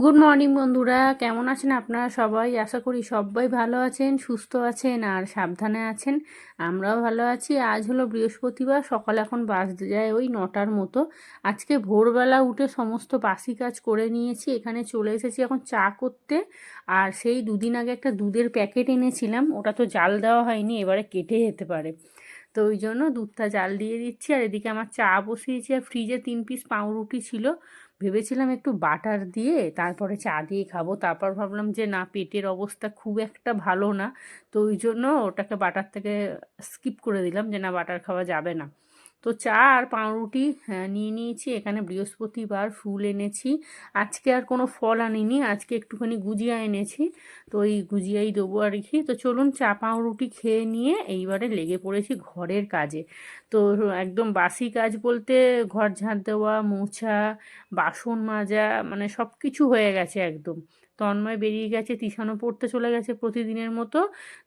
Good morning বন্ধুরা। কেমন আছেন আপনারা সবাই? আশা করি সবাই ভালো আছেন, সুস্থ আছেন আর সাবধানে আছেন। আমরাও ভালো আছি। আজ হলো বৃহস্পতিবার, সকাল এখন বাজতে যায় ওই নটার মতো। আজকে ভোরবেলা উঠে সমস্ত বাসি কাজ করে নিয়েছি। এখানে চলে এসেছি এখন চা করতে। আর সেই দুদিন আগে একটা দুধের প্যাকেট এনেছিলাম। ওটা তো জাল দেওয়া হয়নি, এবারে কেটে যেতে পারে। তো ওই জন্য দুধটা জাল দিয়ে দিচ্ছি। আর এদিকে আমার চা বসিয়েছি। আর ফ্রিজে তিন পিস পাউরুটি ছিল। ভেবেছিলাম একটু বাটার দিয়ে তারপরে চা দিয়ে খাব। তারপর ভাবলাম যে, না, পেটের অবস্থা খুব একটা ভালো না। তো ওই জন্য ওটাকে বাটার থেকে স্কিপ করে দিলাম যে, না, বাটার খাওয়া যাবে না। তো চা আর পাউরুটি হ্যাঁ, নিয়ে নিয়েছি। এখানে বৃহস্পতিবার ফুল এনেছি। আজকে আর কোনো ফল আনিনি আজকে একটুখানি গুজিয়া এনেছি। তো ওই গুজিয়াই দেবো আর কি। তো চলুন চা পাউরুটি খেয়ে নিয়ে এইবারে লেগে পড়েছি ঘরের কাজে। তো একদম বাসি কাজ বলতে ঘর ঝাঁট দেওয়া মোছা বাসন মাজা মানে সব কিছু হয়ে গেছে একদম। তন্ময় বেরিয়ে গেছে তিসানো পড়তে চলে গেছে প্রতিদিনের মতো।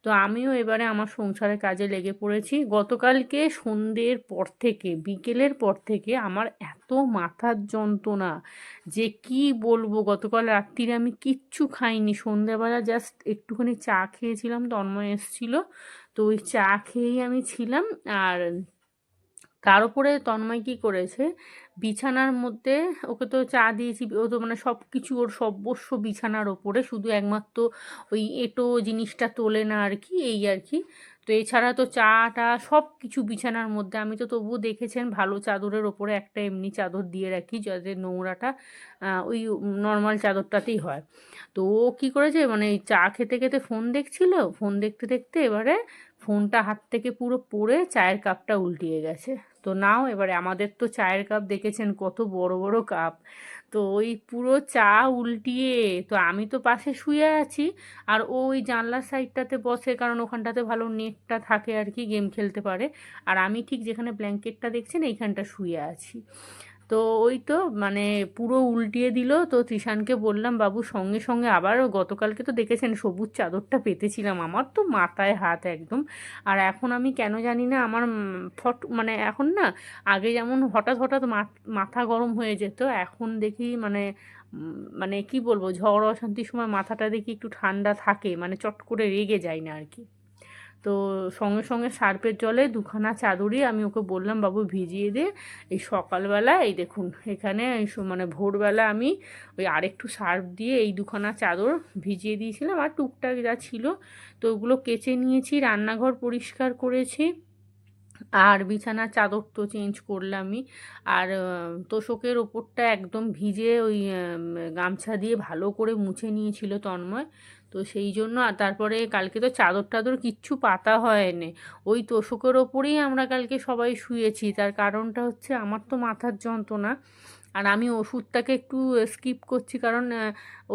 তো আমিও এবারে আমার সংসারের কাজে লেগে পড়েছি। গতকালকে সন্ধ্যের পর থেকে, বিকেলের পর থেকে আমার এত মাথার যন্ত্রণা যে কি বলব, গতকাল রাত্রিরে আমি কিচ্ছু খাইনি। সন্ধ্যাবেলা জাস্ট একটুখানি চা খেয়েছিলাম, তন্ময় এসেছিল। তো ওই চা খেয়েই আমি ছিলাম। আর তার উপরে তন্ময় কী করেছে বিছানার মধ্যে ওকে তো চা দিয়েছি, ও তো মানে সব কিছু ওর সর্বস্ব বিছানার ওপরে, শুধু একমাত্র ওই এটো জিনিসটা তোলে না আর কি, এই আর কি। তো এছাড়া তো চাটা সব কিছু বিছানার মধ্যে, আমি তো তবুও দেখেছেন ভালো চাদরের ওপরে একটা এমনি চাদর দিয়ে রাখি, যাতে নোংরাটা ওই নর্মাল চাদরটাতেই হয়। তো ও কী করেছে মানে চা খেতে খেতে ফোন দেখছিল ফোন দেখতে দেখতে এবারে ফোনটা হাত থেকে পুরো পড়ে চায়ের কাপটা উল্টিয়ে গেছে। তো নাও, এবারে আমাদের তো চায়ের কাপ দেখেছেন, কত বড় বড় কাপ। তো ওই পুরো চা উল্টিয়ে, তো আমি তো পাশে শুয়ে আছি, আর ও ওই জানলার সাইডটাতে বসে, কারণ ওখানটাতে ভালো নেটটা থাকে আর কি, গেম খেলতে পারে। আর আমি ঠিক যেখানে ব্ল্যাঙ্কেটটা দেখছেন, এইখানটা শুয়ে আছি। তো ওই তো মানে পুরো উল্টিয়ে দিল। তো ত্রিশানকে বললাম, বাবু, সঙ্গে সঙ্গে আবার গতকালকে তো দেখেছেন সবুজ চাদরটা পেতেছিলাম আমার তো মাথায় হাত একদম। আর এখন আমি কেন জানি না আমার ফট মানে এখন না আগে যেমন হঠাৎ হঠাৎ মাথা গরম হয়ে যেত, এখন দেখি মানে মানে কি বলব, ঝড় অশান্তির সময় মাথাটা দেখি একটু ঠান্ডা থাকে মানে চট করে রেগে যায় না আর কি। তো সঙ্গে সঙ্গে সার্পের জলে দুখানা চাদরই আমি ওকে বললাম, বাবু ভিজিয়ে দে। এই সকালবেলা, এই দেখুন, এখানে মানে ভোরবেলা আমি ওই আরেকটু সার্ফ দিয়ে এই দুখানা চাদর ভিজিয়ে দিয়েছিলাম। আর টুকটাক যা ছিল তো ওগুলো কেচে নিয়েছি, রান্নাঘর পরিষ্কার করেছি। আর বিছানার চাদর তো চেঞ্জ করলামই। আর তোষকের ওপরটা একদম ভিজে ওই গামছা দিয়ে ভালো করে মুছে নিয়েছিল তন্ময়। তো সেই জন্য, আর তারপরে কালকে তো চাদর টাদর কিচ্ছু পাতা হয়নি। ওই তোষকের ওপরেই আমরা কালকে সবাই শুয়েছি। তার কারণটা হচ্ছে আমার তো মাথার যন্ত্রণা। আর আমি ওষুধটাকে একটু স্কিপ করছি কারণ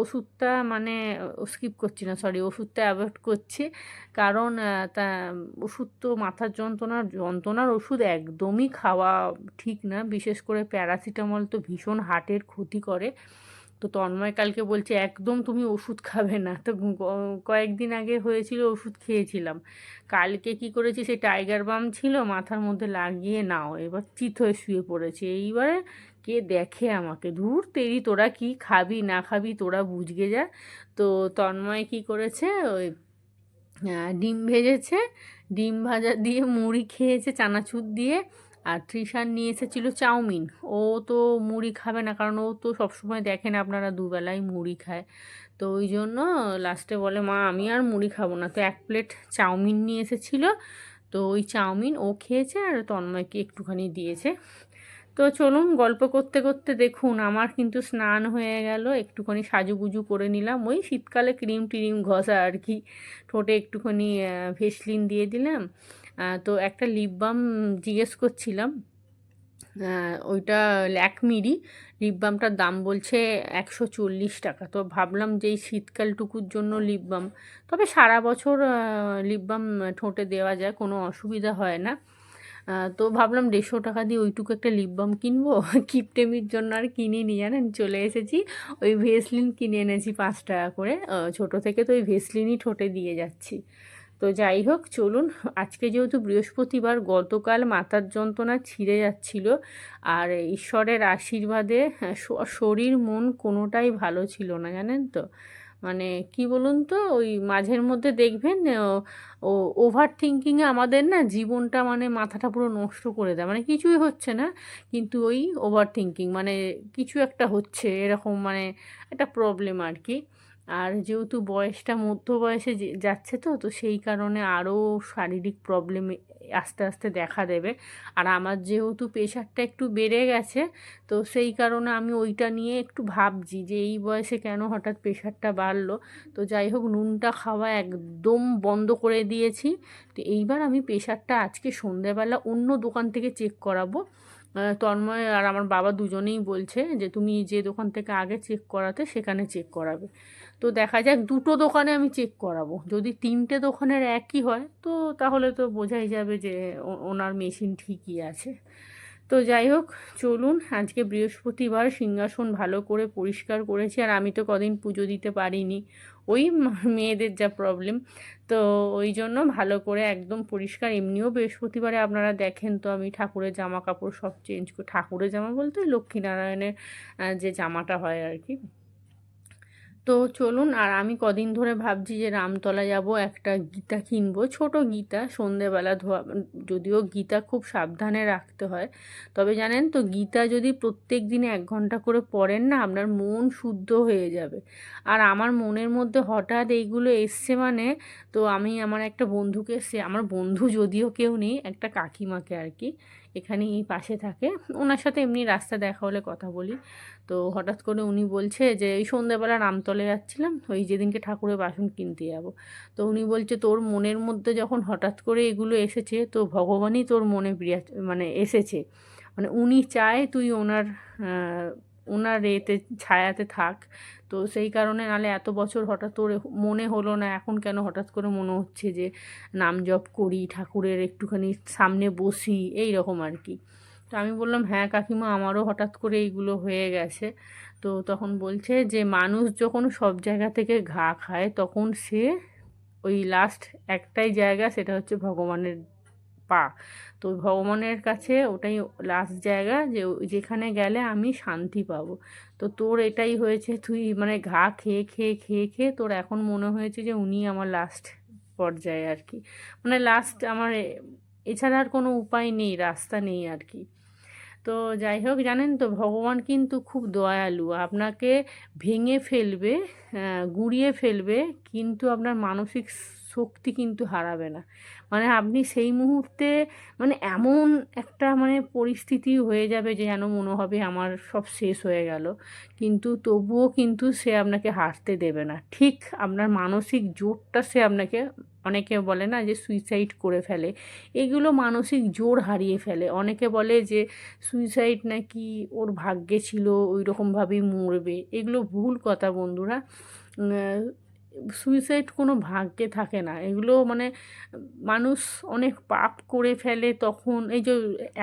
ওষুধটা মানে স্কিপ করছি না সরি ওষুধটা অ্যাভয়েড করছি। কারণ তা, ওষুধ তো মাথার যন্ত্রণার যন্ত্রণার ওষুধ একদমই খাওয়া ঠিক না, বিশেষ করে প্যারাসিটামল তো ভীষণ হার্টের ক্ষতি করে। তো তন্ময় কালকে বলছে, একদম তুমি ওষুধ খাবে না। তো কয়েকদিন আগে হয়েছিল ওষুধ খেয়েছিলাম। কালকে কি করেছি, সেই টাইগার বাম ছিল, মাথার মধ্যে লাগিয়ে নাও, এবার চিত হয়ে শুয়ে পড়েছে। এইবারে কে দেখে আমাকে? ধূর তেরি, তোরা কি খাবি না খাবি তোরা বুঝগে যা। তো তন্ময় কি করেছে, ওই ডিম ভেজেছে, ডিম ভাজা দিয়ে মুড়ি খেয়েছে, চানাচুর দিয়ে। আর তৃষার নিয়ে এসেছিল চাউমিন। ও তো মুড়ি খাবে না, কারণ ও তো সবসময় দেখেন আপনারা দুবেলায় মুড়ি খায়। তো ওই জন্য লাস্টে বলে, মা, আমি আর মুড়ি খাব না। তো এক প্লেট চাউমিন নিয়ে এসেছিল। তো ওই চাউমিন ও খেয়েছে আর তন্ময়কে একটুখানি দিয়েছে। তো চলুন গল্প করতে করতে দেখুন, আমার কিন্তু স্নান হয়ে গেল। একটুখানি সাজুগুজু করে নিলাম। ওই শীতকালে ক্রিম টিরিম ঘষা আর কি। ঠোঁটে একটুখানি ভেসলিন দিয়ে দিলাম। তো একটা লিপ বাম জিজ্ঞেস করছিলাম ওইটা ল্যাকমিরই লিপ বামটার দাম বলছে একশো চল্লিশ টাকা। তো ভাবলাম যে এই শীতকালটুকুর জন্য লিপ বাম তবে সারা বছর লিপ বাম ঠোঁটে দেওয়া যায়, কোনো অসুবিধা হয় না। তো ভাবলাম দেড়শো টাকা দিয়ে ওইটুকু একটা লিপ বাম কিনবো। কিপটেমির জন্য আর কিনিনি, জানেন? চলে এসেছি, ওই ভেসলিন কিনে এনেছি পাঁচ টাকা করে। ছোটো থেকে তো ওই ভেসলিনই ঠোঁটে দিয়ে যাচ্ছি। তো যাই হোক, চলুন। আজকে যেহেতু বৃহস্পতিবার, গতকাল মাথার যন্ত্রণা ছিঁড়ে যাচ্ছিল আর ঈশ্বরের আশীর্বাদে শরীর, মন কোনোটাই ভালো ছিল না, জানেন তো? মানে কি বলুন তো, ওই মাঝের মধ্যে দেখবেন, ও ওভার থিঙ্কিংয়ে আমাদের না জীবনটা মানে মাথাটা পুরো নষ্ট করে দেয়। মানে কিছুই হচ্ছে না, কিন্তু ওই ওভার থিঙ্কিং মানে কিছু একটা হচ্ছে, এরকম মানে একটা প্রবলেম আর কি। আর যেহেতু বয়সটা মধ্য বয়সে যাচ্ছে তো তো সেই কারণে আরও শারীরিক প্রবলেম আস্তে আস্তে দেখা দেবে। আর আমার যেহেতু প্রেশারটা একটু বেড়ে গেছে, তো সেই কারণে আমি ওইটা নিয়ে একটু ভাবছি যে এই বয়সে কেন হঠাৎ প্রেশারটা বাড়লো। তো যাই হোক, নুনটা খাওয়া একদম বন্ধ করে দিয়েছি। তো এইবার আমি প্রেশারটা আজকে সন্ধেবেলা অন্য দোকান থেকে চেক করাবো। তন্ময় আর আমার বাবা দুজনেই বলছে যে, তুমি যে দোকান থেকে আগে চেক করাতে, সেখানে চেক করাবে। তো দেখা যাক, দুটো দোকানে আমি চেক করাবো। যদি তিনটে দোকানের একই হয়, তো তাহলে তো বোঝাই যাবে যে ওনার মেশিন ঠিকই আছে। তো যাই হোক, চলুন, আজকে বৃহস্পতিবার, সিংহাসন ভালো করে পরিষ্কার করেছি, আর আমি তো কদিন পুজো দিতে পারিনি। ওই মেয়েদের যা প্রবলেম তো ওই জন্য ভালো করে একদম পরিষ্কার। এমনিও বৃহস্পতিবারে আপনারা দেখেন তো, আমি ঠাকুরের জামা কাপড় সব চেঞ্জ করি, ঠাকুরের জামা বলতে লক্ষ্মীনারায়ণের যে জামাটা হয় আর কি তো চলুন, আর আমি কদিন ধরে ভাবছি যে রামতলা যাব, একটা গীতা কিনবো, ছোট গীতা, সন্ধেবেলা ধোয়া, যদিও গীতা খুব সাবধানে রাখতে হয়। তবে জানেন তো, গীতা যদি প্রত্যেক দিনে এক ঘণ্টা করে পড়েন না, আপনার মন শুদ্ধ হয়ে যাবে। আর আমার মনের মধ্যে হঠাৎ এইগুলো এসছে মানে তো আমি, আমার একটা বন্ধুকে সে আমার বন্ধু যদিও কেউ নেই, একটা কাকিমাকে আর কি। এখানে এই পাশে থাকে। ওনার সাথে এমনি রাস্তা দেখা হলে কথা বলি। তো হঠাৎ করে উনি বলছে যে, এই সন্ধ্যাবেলা রামতলে যাচ্ছিলাম, ওই যেদিনকে ঠাকুরের বাসন কিনতে যাব। তো উনি বলছে, তোর মনের মধ্যে যখন হঠাৎ করে এগুলো এসেছে, তো ভগবানই তোর মনে বিরাজ মানে এসেছে। মানে উনি চায় তুই ওনার ওনার এতে, ছায়াতে থাক। তো সেই কারণে নালে এত বছর হঠাৎ তোর মনে হলো না, এখন কেন হঠাৎ করে মনে হচ্ছে যে নাম জপ করি, ঠাকুরের একটুখানি সামনে বসি, এই রকম আর কি। তো আমি বললাম হ্যাঁ কাকিমা, আমারও হঠাৎ করে এইগুলো হয়ে গেছে। তো তখন বলছে যে, মানুষ যখন সব জায়গা থেকে ঘা খায়, তখন সে ওই লাস্ট একটাই জায়গা, সেটা হচ্ছে ভগবানের পা। তো ভগবানের কাছে ওটাই লাস্ট জায়গা যে যেখানে গেলে আমি শান্তি পাবো। তো তোর এটাই হয়েছে, তুই মানে ঘা খেয়ে খেয়ে খেয়ে খেয়ে তোর এখন মনে হয়েছে যে উনি আমার লাস্ট পর্যায়ে আর কি। মানে লাস্ট আমার এছাড়া আর কোনো উপায় নেই, রাস্তা নেই আর কি। তো যাই হোক, জানেন তো ভগবান কিন্তু খুব দয়ালু। আপনাকে ভেঙে ফেলবে গুঁড়িয়ে ফেলবে, কিন্তু আপনার মানসিক শক্তি কিন্তু হারাবে না। মানে আপনি সেই মুহূর্তে মানে এমন একটা মানে পরিস্থিতি হয়ে যাবে যে যেন মনে হবে আমার সব শেষ হয়ে গেল। কিন্তু তবুও কিন্তু সে আপনাকে হারতে দেবে না। ঠিক আপনার মানসিক জোরটা সে আপনাকে, অনেকে বলে না যে সুইসাইড করে ফেলে। এগুলো মানসিক জোর হারিয়ে ফেলে। অনেকে বলে যে সুইসাইড নাকি ওর ভাগ্যে ছিল ওই রকমভাবেই মরবে। এগুলো ভুল কথা বন্ধুরা। সুইসাইড কোনো ভাগ্যে থাকে না। এগুলো মানে মানুষ অনেক পাপ করে ফেলে তখন এই যে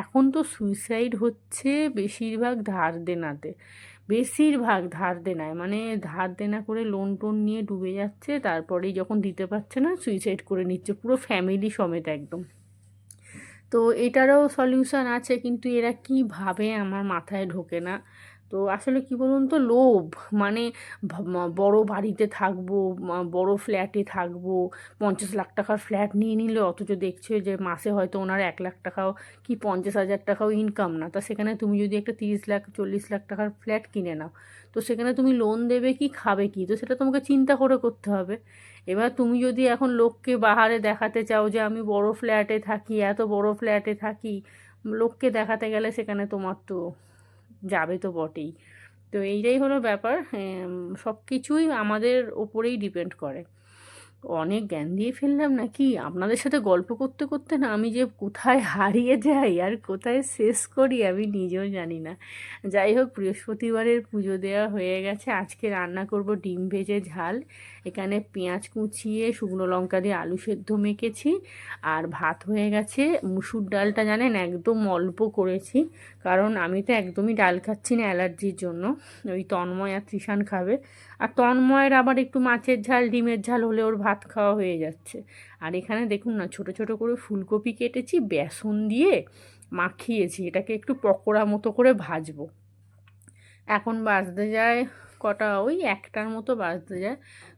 এখন তো সুইসাইড হচ্ছে বেশিরভাগ ধার দেনাতে। বেশিরভাগ ধার দেনায়। মানে ধার দেনা করে লোন টোন নিয়ে ডুবে যাচ্ছে, তারপরেই যখন দিতে পারছে না সুইসাইড করে নিচ্ছে। পুরো ফ্যামিলি সমেত একদম। তো এটারও সলিউশন আছে, কিন্তু এরা কি ভাবে আমার মাথায় ঢোকে না? তো আসলে কি বলুন তো, লোভ। মানে বড় বাড়িতে থাকব বড় ফ্ল্যাটে থাকব, পঞ্চাশ লাখ টাকার ফ্ল্যাট নিয়ে নিলে অথচ দেখছে যে মাসে হয়তো ওনার এক লাখ টাকাও কি পঞ্চাশ হাজার টাকাও ইনকাম না। তা সেখানে তুমি যদি একটা তিরিশ লাখ, চল্লিশ লাখ টাকার ফ্ল্যাট কিনে নাও, তো সেখানে তুমি লোন দেবে কি, খাবে কি? তো সেটা তোমাকে চিন্তা করে করতে হবে। এবার তুমি যদি এখন লোককে বাহারে দেখাতে চাও যে আমি বড় ফ্ল্যাটে থাকি, এত বড় ফ্ল্যাটে থাকি, লোককে দেখাতে গেলে সেখানে তোমার তো যাবে তো বটেই। তো এইটাই হলো ব্যাপার সব কিছুই আমাদের ওপরেই ডিপেন্ড করে। অনেক জ্ঞান দিয়ে ফেললাম নাকি? আপনাদের সাথে গল্প করতে করতে না আমি যে কোথায় হারিয়ে যাই আর কোথায় শেষ করি আমি নিজেও জানি না। যাই হোক, বৃহস্পতিবারের পুজো দেওয়া হয়ে গেছে। আজকে রান্না করব ডিম ভেজে ঝাল। এখানে পেঁয়াজ কুচিয়ে, শুকনো লঙ্কা দিয়ে আলু সেদ্ধ মেখেছি। আর ভাত হয়ে গেছে। মুসুর ডালটা জানেন একদম অল্প করেছি, কারণ আমি তো একদমই ডাল খাচ্ছি না অ্যালার্জির জন্য। ওই তন্ময় আর তৃষান খাবে। আর তন্ময়ের আবার একটু মাছের ঝাল, ডিমের ঝাল হলে ওর ভাত খাওয়া হয়ে যাচ্ছে। আর এখানে দেখুন না, ছোট ছোট করে ফুলকপি কেটেছি, বেসন দিয়ে মাখিয়েছি। এটাকে একটু পকোড়া মতো করে ভাজবো। এখন বাজতে যায় কটা? ওই একটার মতো বাজতে যায়।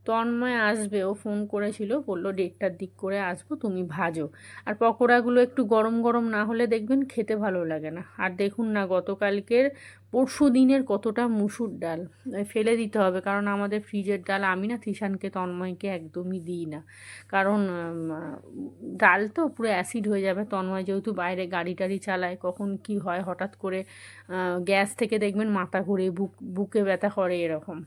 তন্ময় আসবে। ও ফোন করেছিল, বলল ডেটটার দিক করে আসব, তুমি ভাজো। আর পকোড়াগুলো একটু গরম গরম না হলে দেখবেন খেতে ভালো লাগে না। আর দেখুন না, গতকালকের পরশু দিনের কতটা মুসুর ডাল। ফেলে দিতে হবে, কারণ আমাদের ফ্রিজের ডাল আমি না তিশানকে তন্ময়কে একদমই দিই না। কারণ ডাল তো পুরো অ্যাসিড হয়ে যাবে। তন্ময় যেহেতু বাইরে গাড়ি টাড়ি চালায়, কখন কি হয়, হঠাৎ করে গ্যাস থেকে দেখবেন মাথা ঘুরে, বুক, বুকে ব্যথা করে এরকম।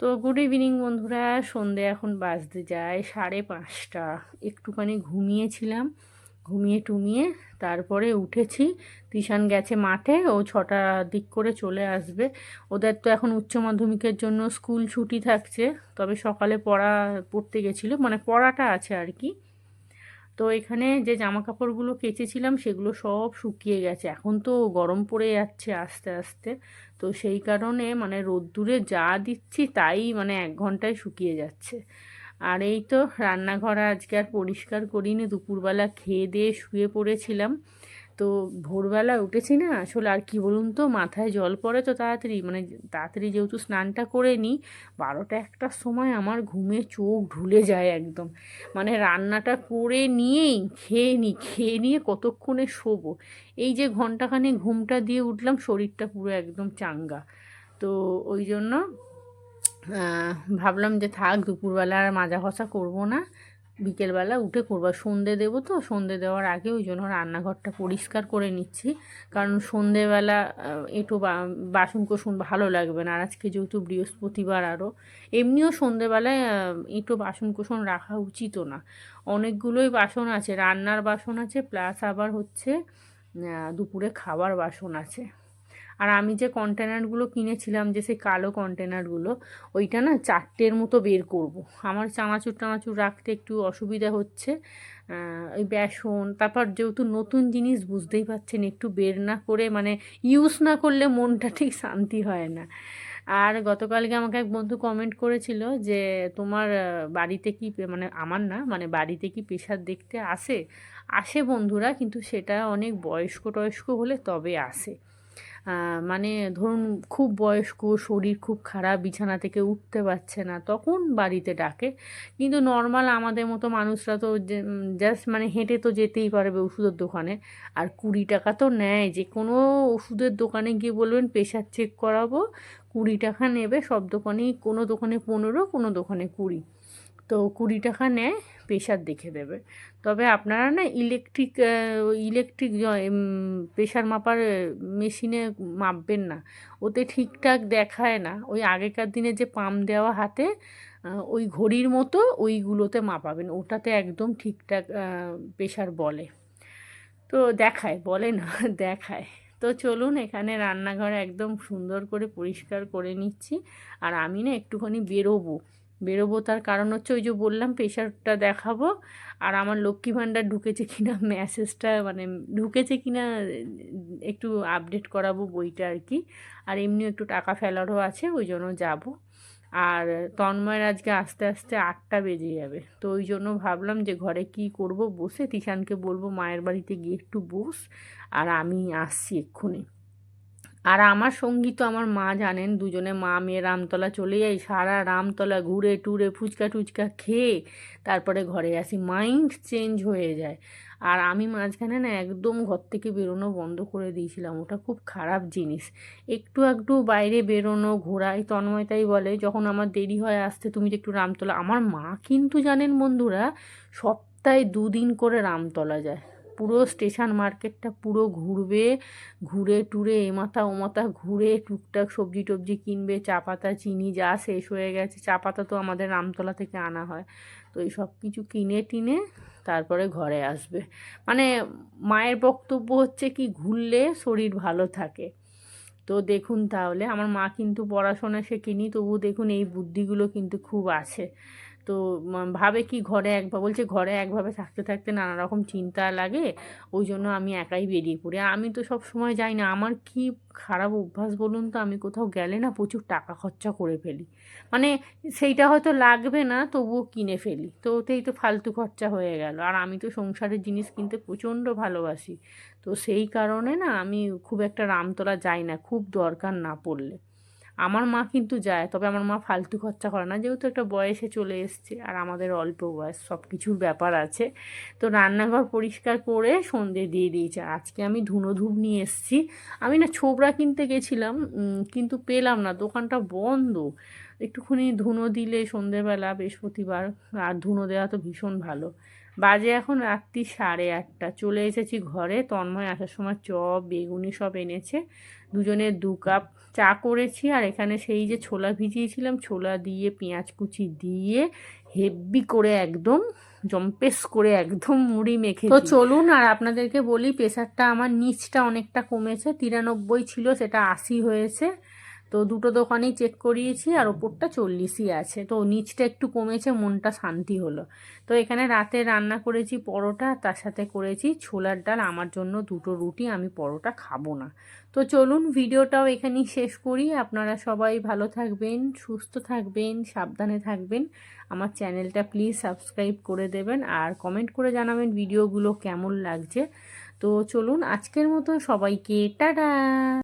তো গুড ইভিনিং বন্ধুরা, সন্ধে এখন বাজতে যায় সাড়ে পাঁচটা। একটুখানি ঘুমিয়েছিলাম, ঘুমিয়ে টুমিয়ে তারপরে উঠেছি। তিশান গেছে মাঠে, ও ছটা দিক করে চলে আসবে। ওদের তো এখন উচ্চ মাধ্যমিকের জন্য স্কুল ছুটি থাকছে, তবে সকালে পড়া, পড়তে গেছিল মানে পড়াটা আছে আর কি। তো এখানে যে জামা কাপড়গুলো কেচেছিলাম সেগুলো সব শুকিয়ে গেছে। এখন তো গরম পড়ে যাচ্ছে আস্তে আস্তে। তো সেই কারণে মানে রোদ্দুরে যা দিচ্ছি তাই মানে এক ঘন্টায় শুকিয়ে যাচ্ছে। আর এই তো রান্নাঘর আজকে আর পরিষ্কার করিনি। দুপুরবেলা খেয়ে দিয়ে শুয়ে পড়েছিলাম। তো ভোরবেলা উঠেছি না, আসলে আর কি বলুন তো, মাথায় জল পড়ে তো তাড়াতাড়ি মানে তাড়াতাড়ি যেহেতু স্নানটা করে নিই, বারোটা একটার সময় আমার ঘুমে চোখ ঢুলে যায় একদম। মানে রান্নাটা করে নিয়েই, খেয়ে নিই, খেয়ে নিয়ে কতক্ষণে শোবো। এই যে ঘন্টাখানে ঘুমটা দিয়ে উঠলাম, শরীরটা পুরো একদম চাঙ্গা। তো ওই জন্য ভাবলাম যে থাক, দুপুরবেলা আর মাজা ঘষা করব না। বিকেলবেলা উঠে করব সন্ধে দেবো তো, সন্ধে দেওয়ার আগে ওই জন্য রান্নাঘরটা পরিষ্কার করে নিচ্ছি। কারণ সন্ধেবেলা একটু বাসন কোসন ভালো লাগবে না। আর আজকে যেহেতু বৃহস্পতিবার আরও এমনিও সন্ধেবেলায় একটু বাসন কোসন রাখা উচিতও না। অনেকগুলোই বাসন আছে, রান্নার বাসন আছে, প্লাস আবার হচ্ছে দুপুরে খাবার বাসন আছে। আর আমি যে কন্টেনারগুলো কিনেছিলাম, যে সেই কালো কন্টেনারগুলো ওইটা না চারটের মতো বের করব। আমার চানাচুর টানাচুর রাখতে একটু অসুবিধা হচ্ছে ওই বেসন, তারপর যেহেতু নতুন জিনিস বুঝতেই পারছেন, একটু বের না করে মানে ইউজ না করলে মনটা ঠিক শান্তি হয় না। আর গতকালকে আমাকে এক বন্ধু কমেন্ট করেছিল যে, তোমার বাড়িতে কি মানে আমার না মানে বাড়িতে কি প্রেশার দেখতে আসে? আসে বন্ধুরা, কিন্তু সেটা অনেক বয়স্ক টয়স্ক হলে তবে আসে। মানে ধরুন খুব বয়স্ক, শরীর খুব খারাপ, বিছানা থেকে উঠতে পারছে না, তখন বাড়িতে ডাকে। কিন্তু নর্মাল আমাদের মতো মানুষরা তো জাস্ট মানে হেঁটে তো যেতেই পারবে ওষুধের দোকানে। আর কুড়ি টাকা তো নেয়, যে কোনো ওষুধের দোকানে গিয়ে বলবেন, প্রেশার চেক করাবো, কুড়ি টাকা নেবে, সব দোকানেই, কোনো দোকানে পনেরো, কোনো দোকানে কুড়ি। তো কুড়ি টাকা নেয়, প্রেশার দেখে দেবে। তবে আপনারা না ইলেকট্রিক ইলেকট্রিক প্রেশার মাপার মেশিনে মাপবেন না। ওতে ঠিকঠাক দেখায় না। ওই আগেকার দিনে যে পাম্প দেওয়া হাতে ওই ঘড়ির মতো ওইগুলোতে মাপাবেন। ওটাতে একদম ঠিকঠাক প্রেশার বলে। তো দেখায়, বলে না, দেখায়। তো চলুন, এখানে রান্নাঘর একদম সুন্দর করে পরিষ্কার করে নিচ্ছি। আর আমি না একটুখানি বেরোবো। বেরোবো। তার কারণ হচ্ছে ওই যে বললাম প্রেশারটা দেখাবো। আর আমার লক্ষ্মী ভাণ্ডার ঢুকেছে কিনা মেসেজটা মানে ঢুকেছে কিনা, একটু আপডেট করাবো বইটা আর কি। আর এমনিও একটু টাকা ফেলারও আছে, ওই জন্য যাব। আর তন্ময়ের আজকে আস্তে আস্তে আটটা বেজে যাবে। তো ওই জন্য ভাবলাম যে ঘরে কি করব, বসে তিশানকে বলব, মায়ের বাড়িতে গিয়ে একটু বস। আর আমি আসছি এক্ষুনি। আর আমার সঙ্গী তো আমার মা জানেন, দুজনে মা, মেয়ে রামতলা চলে যাই, সারা রামতলা ঘুরে টুরে ফুচকা টুচকা খেয়ে তারপরে ঘরে আসি। মাইন্ড চেঞ্জ হয়ে যায়। আর আমি মাঝখানে না একদম ঘর থেকে বেরোনো বন্ধ করে দিয়েছিলাম। ওটা খুব খারাপ জিনিস। একটু একটু বাইরে বেরোনো ঘোরাই তন্ময়তাই বলে, যখন আমার দেরি হয় আসতে, তুমি যে একটু রামতলা আমার মা কিন্তু জানেন বন্ধুরা, সপ্তাহে দুদিন করে রামতলা যায়। পুরো স্টেশন মার্কেটটা পুরো ঘুরবে, ঘুরে টুরে এ মাথা ও মাথা ঘুরে টুকটাক সবজি টবজি কিনবে, চা পাতা, চিনি যা শেষ হয়ে গেছে। চা পাতা তো আমাদের রামতলা থেকে আনা হয়। তো এই সব কিছু কিনে টিনে তারপরে ঘরে আসবে। মানে মায়ের বক্তব্য হচ্ছে কি, ঘুরলে শরীর ভালো থাকে। তো দেখুন তাহলে, আমার মা কিন্তু পড়াশোনা শেখেনি তবু দেখুন এই বুদ্ধিগুলো কিন্তু খুব আছে। তো ভাবে কি ঘরে একবার বলছে ঘরে একভাবে থাকতে থাকতে নানা রকম চিন্তা লাগে, ওই জন্য আমি একাই বেরিয়ে পড়ি। আমি তো সব সময় যাই না, আমার কি খারাপ অভ্যাস বলুন তো, আমি কোথাও গেলে না প্রচুর টাকা খরচা করে ফেলি। মানে সেইটা হয়তো লাগবে না, তবুও কিনে ফেলি। তো ওতেই তো ফালতু খরচা হয়ে গেল। আর আমি তো সংসারের জিনিস কিনতে প্রচণ্ড ভালোবাসি। তো সেই কারণে না, আমি খুব একটা রামতলা যাই না, খুব দরকার না পড়লে। আমার মা কিন্তু যায়, তবে আমার মা ফালতু খরচা করে না। যেহেতু একটা বয়সে চলে এসছে আর আমাদের অল্প বয়স সব কিছুর ব্যাপার আছে। তো রান্নাঘর পরিষ্কার করে সন্ধে দিয়ে দিয়েছে। আজকে আমি ধুনো ধূপ নিয়ে এসেছি। আমি না ছোবড়া কিনতে গেছিলাম কিন্তু পেলাম না। দোকানটা বন্ধ। একটুখানি ধুনো দিলে সন্ধেবেলা, বৃহস্পতিবার, আর ধুনো দেওয়া তো ভীষণ ভালো। বাজে এখন রাত্রি সাড়ে আটটা। চলে এসেছি ঘরে। তন্ময় আসার সময় চপ বেগুনি সব এনেছে। দুজনের দু কাপ চা করেছি। আর এখানে সেই যে ছোলা ভিজিয়েছিলাম ছোলা দিয়ে পেঁয়াজ কুচি দিয়ে হেব্বি করে একদম জম্পেস করে একদম মুড়ি মেখে তো চলুন আর আপনাদেরকে বলি প্রেশারটা আমার নিচটা অনেকটা কমেছে। তিরানব্বই ছিল সেটা আশি হয়েছে। তো দুটো দোকানেই চেক করিয়েছি আর ওপরটা চল্লিশই আছে। তো নিচটা একটু কমেছে, মনটা শান্তি হলো। তো এখানে রাতে রান্না করেছি পরোটা তার সাথে করেছি ছোলার ডাল। আমার জন্য দুটো রুটি, আমি পরোটা খাব না। তো চলুন ভিডিওটাও এখানেই শেষ করি। আপনারা সবাই ভালো থাকবেন, সুস্থ থাকবেন, সাবধানে থাকবেন। আমার চ্যানেলটা প্লিজ সাবস্ক্রাইব করে দেবেন আর কমেন্ট করে জানাবেন ভিডিওগুলো কেমন লাগছে। তো চলুন আজকের মতো সবাইকে, টাটা!